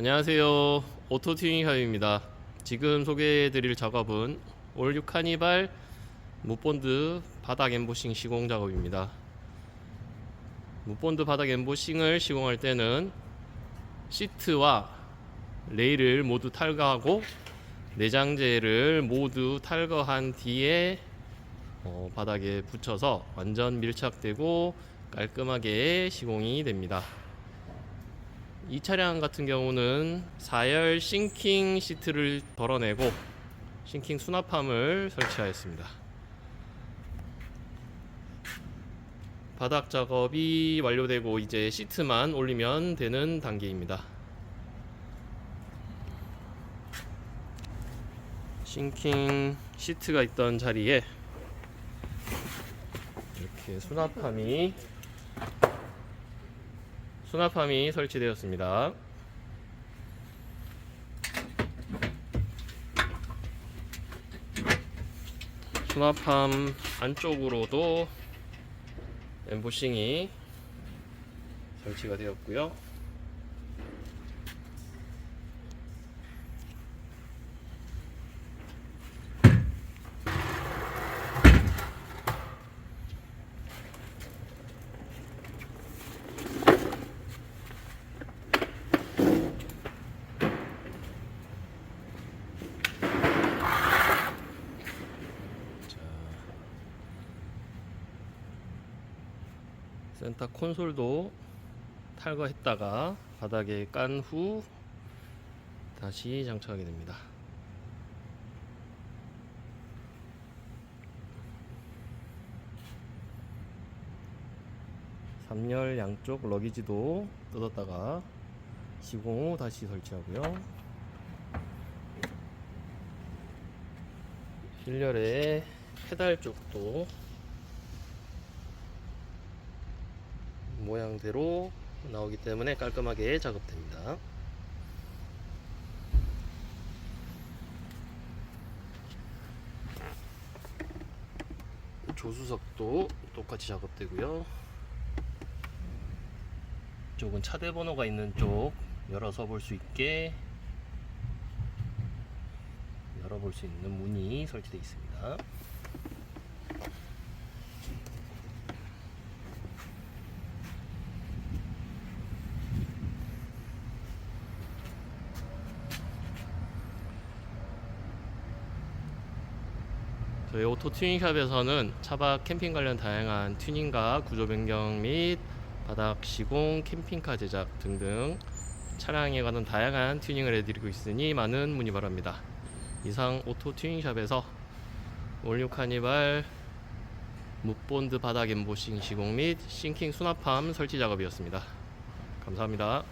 안녕하세요. 오토 튜닝 샵입니다. 지금 소개해드릴 작업은 올류 카니발 무본드 바닥 엠보싱 시공 작업입니다. 무본드 바닥 엠보싱을 시공할 때는 시트와 레일을 모두 탈거하고 내장재를 모두 탈거한 뒤에 어, 바닥에 붙여서 완전 밀착되고 깔끔하게 시공이 됩니다. 이 차량 같은 경우는 4열 싱킹 시트를 덜어내고 싱킹 수납함을 설치하였습니다. 바닥 작업이 완료되고 이제 시트만 올리면 되는 단계입니다. 싱킹 시트가 있던 자리에 이렇게 수납함이 수납함이 설치되었습니다. 수납함 안쪽으로도 엠보싱이 설치가 되었고요. 센터 콘솔도 탈거했다가 바닥에 깐 후 다시 장착하게 됩니다. 삼열 양쪽 러기지도 뜯었다가 시공 후 다시 설치하고요. 힐열의 페달 쪽도 모양대로 나오기 때문에 깔끔하게 작업됩니다. 조수석도 똑같이 작업되고요. 이쪽은 차대 번호가 있는 쪽 열어서 볼 수 있게 열어볼 수 있는 문이 설치되어 있습니다. 저희 오토 튜닝샵에서는 차박 캠핑 관련 다양한 튜닝과 구조 변경 및 바닥 시공, 캠핑카 제작 등등 차량에 관한 다양한 튜닝을 해드리고 있으니 많은 문의 바랍니다. 이상 오토 튜닝샵에서 올뉴 카니발 묵본드 바닥 엠보싱 시공 및 싱킹 수납함 설치 작업이었습니다. 감사합니다.